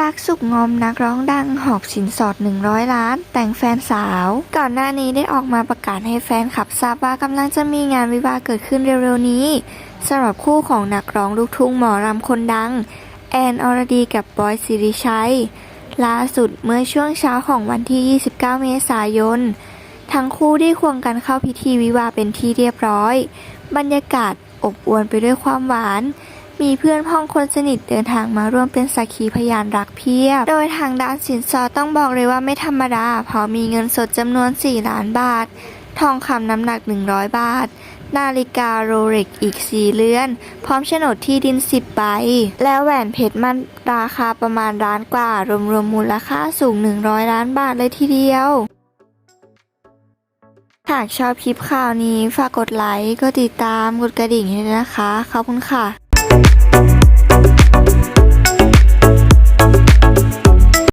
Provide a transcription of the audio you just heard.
รักสุขงอมนักร้องดังหอบสินสอด 100 ล้าน แต่งแฟนสาว ก่อนหน้านี้ได้ออกมาประกาศให้แฟนคลับทราบว่ากำลังจะมีงานวิวาเกิดขึ้นเร็วๆนี้สำหรับคู่ของนักร้องลูกทุ่งหมอรำคนดัง แอนอรดีกับบอยสิริชัย ล่าสุดเมื่อช่วงเช้าของวันที่ 29 เมษายน ทั้งคู่ได้ควงกันเข้าพิธีวิวาเป็นที่เรียบร้อย บรรยากาศอบอวลไปด้วยความหวาน มีเพื่อนพ้องคนสนิทเดินทางมาร่วมเป็นสักขีพยานรักเพียบ โดยทางด้านสินสอดต้องบอกเลยว่าไม่ธรรมดา เพราะมีเงินสดจำนวน 4 ล้านบาท ทองคำน้ำหนัก 100 บาทนาฬิกาโรเล็กอีก 4 เรือน พร้อมโฉนดที่ดิน 10 ใบ แล้วแหวนเพชรมันราคาประมาณล้านกว่า รวมๆมมูลค่าสูง 100 ล้านบาทเลยทีเดียว หากชอบคลิปข่าวนี้ ฝากกดไลค์ กดติดตาม กดกระดิ่งให้ด้วยนะคะ ขอบคุณค่ะ